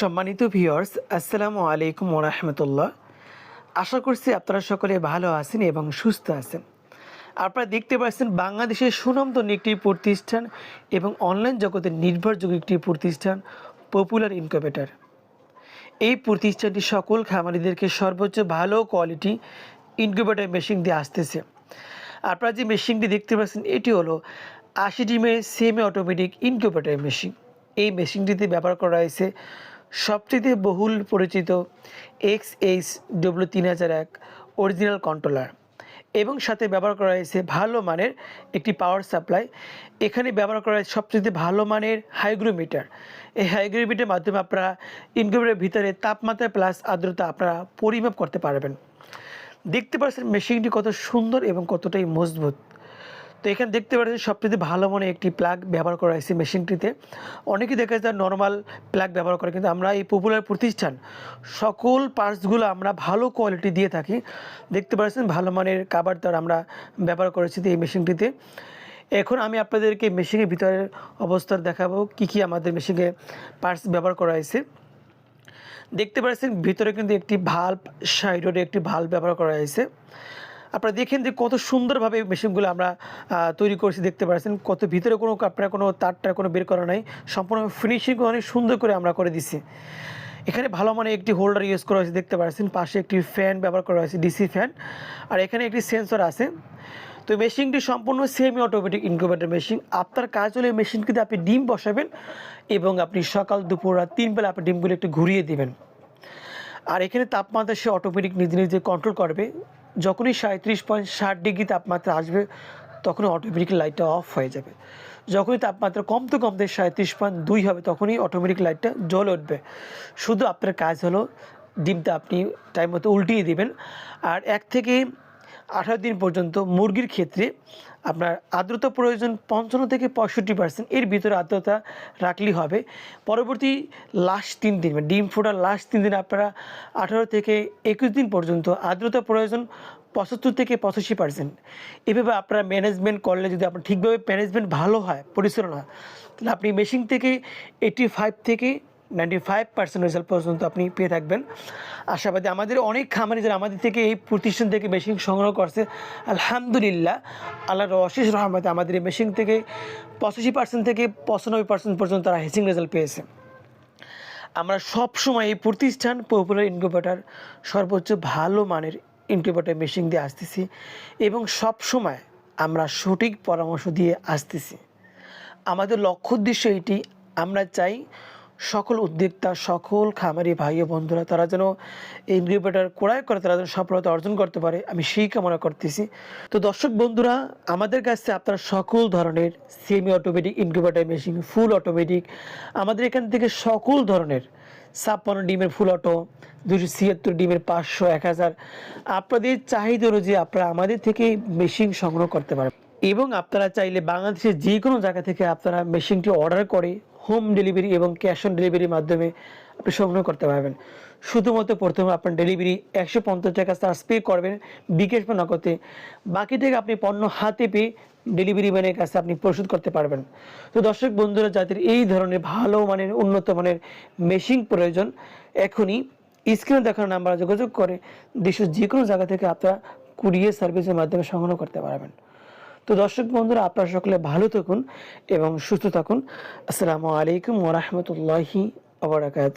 সম্মানিত ভিউয়ার্স, আসসালামু আলাইকুম ওরহমতুল্লাহ আশা করছি আপনারা সকলে ভালো আছেন এবং সুস্থ আছেন। আপনারা দেখতে পাচ্ছেন বাংলাদেশের সুনামধন্য একটি প্রতিষ্ঠান এবং অনলাইন জগতের নির্ভরযোগ্য একটি প্রতিষ্ঠান পপুলার ইনকিউবেটর এই প্রতিষ্ঠানটি সকল খামারিদেরকে সর্বোচ্চ ভালো কোয়ালিটি ইনকিউবেটর মেশিন দিয়ে আসতেছে। আপনারা যে মেশিনটি দেখতে পাচ্ছেন, এটি হলো আশি ডিমের সেমি অটোমেটিক ইনকিউবেটর মেশিন এই মেশিনটিতে ব্যবহার করা হয়েছে সবচেয়ে বহুল পরিচিত এক্স এইচ ডব্লিউ তিন হাজার এক অরিজিনাল কন্ট্রোলার এবং সাথে ব্যবহার করা হয়েছে ভালো মানের একটি পাওয়ার সাপ্লাই এখানে ব্যবহার করা হয়েছে সবচেয়ে ভালো মানের হাইগ্রোমিটার এই হাইগ্রোমিটারের মাধ্যমে আপনারা ইনকিউবেটরের ভিতরে তাপমাত্রা প্লাস আর্দ্রতা আপনারা পরিমাপ করতে পারবেন। দেখতে পাচ্ছেন মেশিনটি কত সুন্দর এবং কতটাই মজবুত। তো এখানে দেখতে পাচ্ছেন সবচেয়ে ভালো মনে একটি প্লাগ ব্যবহার করা হয়েছে মেশিনটিতে। অনেকেই দেখা যায় নর্মাল প্লাগ ব্যবহার করে, কিন্তু আমরা এই পপুলার প্রতিষ্ঠান, সকল পার্টসগুলো আমরা ভালো কোয়ালিটি দিয়ে থাকি। দেখতে পাচ্ছেন ভালো মানের কাবার তার আমরা ব্যবহার করেছি এই মেশিনটিতে। এখন আমি আপনাদেরকে মেশিনের ভিতরের অবস্থা দেখাবো, কি কি আমাদের মেশিনে পার্টস ব্যবহার করা হয়েছে। দেখতে পাচ্ছেন ভিতরে কিন্তু একটি ভাল্ব সাইডে একটি ভাল্ব ব্যবহার করা হয়েছে। আপনারা দেখেন যে কত সুন্দরভাবে মেশিনগুলো আমরা তৈরি করেছি, দেখতে পাচ্ছেন। কত ভিতরে কোনো আপনার কোনো তারটা কোনো বের করা নাই। সম্পূর্ণ ফিনিশিং অনেক সুন্দর করে আমরা করে দিছি। এখানে ভালো মানে একটি হোল্ডার ইউজ করা হয়েছে, দেখতে পাচ্ছেন। পাশে একটি ফ্যান ব্যবহার করা হয়েছে ডিসি ফ্যান আর এখানে একটি সেন্সর আছে। তো মেশিনটি সম্পূর্ণ সেমি অটোমেটিক ইনকিউবেটর মেশিন আপনার কাজ হলে মেশিনটিতে আপনি ডিম বসাবেন এবং আপনি সকাল, দুপুর রাত তিন বেলা আপনি ডিমগুলো একটু ঘুরিয়ে দিবেন। আর এখানে তাপমাত্রা সে অটোমেটিক নিজে নিজে কন্ট্রোল করবে। যখনই সাঁত্রিশ পয়েন্ট ষাট ডিগ্রি তাপমাত্রা আসবে, তখনই অটোমেটিক লাইটটা অফ হয়ে যাবে। যখনই তাপমাত্রা কমতে কমতে সাঁত্রিশ পয়েন্ট দুই হবে, তখনই অটোমেটিক লাইটটা জ্বলে উঠবে। শুধু আপনার কাজ হলো ডিমটা আপনি টাইম মতো উল্টিয়ে দিবেন। আর এক থেকে আঠারো দিন পর্যন্ত মুরগির ক্ষেত্রে আপনার আর্দ্রতা প্রয়োজন পঞ্চান্ন থেকে পঁয়ষট্টি পার্সেন্ট এর ভিতরে আর্দ্রতা রাখলেই হবে। পরবর্তী লাস্ট তিন দিন মানে ডিম ফোটার লাস্ট তিন দিন আপনারা আঠারো থেকে একুশ দিন পর্যন্ত আর্দ্রতা প্রয়োজন পঁচাত্তর থেকে পঁচাশি পার্সেন্ট এভাবে আপনার ম্যানেজমেন্ট করলে যদি আপনার ঠিকভাবে ম্যানেজমেন্ট ভালো হয়, পরিচালনা হয়, তাহলে আপনি মেশিন থেকে এইটি ফাইভ থেকে নাইনটি ফাইভ পার্সেন্ট রেজাল্ট পর্যন্ত আপনি পেয়ে থাকবেন। আশাবাদী আমাদের অনেক খামারি যারা আমাদের থেকে এই প্রতিষ্ঠান থেকে মেশিন সংগ্রহ করছে, আলহামদুলিল্লাহ, আল্লাহর অশেষ রহমতে আমাদের এই মেশিন থেকে পঁচাশি পার্সেন্ট থেকে পঁচানব্বই পার্সেন্ট পর্যন্ত তারা হেসিং রেজাল্ট পেয়েছে। আমরা সব সময় এই প্রতিষ্ঠান, পপুলার ইনকিউবেটর সর্বোচ্চ ভালো মানের ইনকিউবেটর মেশিন দিয়ে আসতেছি এবং সব সময় আমরা সঠিক পরামর্শ দিয়ে আসতেছি। আমাদের লক্ষ্য উদ্দেশ্য এটি, আমরা চাই সকল উদ্যোক্তা, সকল খামারি ভাই ও বন্ধুরা, তারা যেন ইনকিউবেটর ক্রয় করে, তারা যেন সফলতা অর্জন করতে পারে, আমি সেই কামনা করতেছি। তো দর্শক বন্ধুরা, আমাদের কাছে আপনারা সকল ধরনের semi automatic incubator machine full automatic আমাদের এখান থেকে সকল ধরনের ছাপ্পান্ন ডিমের ফুল অটো দুশো ছিয়াত্তর ডিমের পাঁচশো, এক হাজার। আপনাদের চাহিদা অনুযায়ী আপনারা আমাদের থেকে মেশিন সংগ্রহ করতে পারেন এবং আপনারা চাইলে বাংলাদেশের যে কোনো জায়গা থেকে আপনারা মেশিনটি অর্ডার করে হোম ডেলিভারি এবং ক্যাশ অন ডেলিভারির মাধ্যমে আপনি সংগ্রহ করতে পারবেন। শুধুমাত্র প্রথমে আপনার ডেলিভারি একশো পঞ্চাশ টাকা চার্জ পে করবেন, বিকেশ বা নগদে। বাকি থেকে আপনি পণ্য হাতে পেয়ে ডেলিভারি ম্যানের কাছে আপনি পরিশোধ করতে পারবেন। তো দর্শক বন্ধুরা, যাদের এই ধরনের ভালো মানের, উন্নত মানের মেশিন প্রয়োজন, এখনই স্ক্রিনে দেখানো নাম্বার যোগাযোগ করে দেশের যে কোনো জায়গা থেকে আপনারা কুরিয়ার সার্ভিসের মাধ্যমে সংগ্রহ করতে পারবেন। তো দর্শক বন্ধুরা, আপনারা সকলে ভালো থাকুন এবং সুস্থ থাকুন। আসসালামু আলাইকুম ওরহমতুল্লাহি আবরাকাত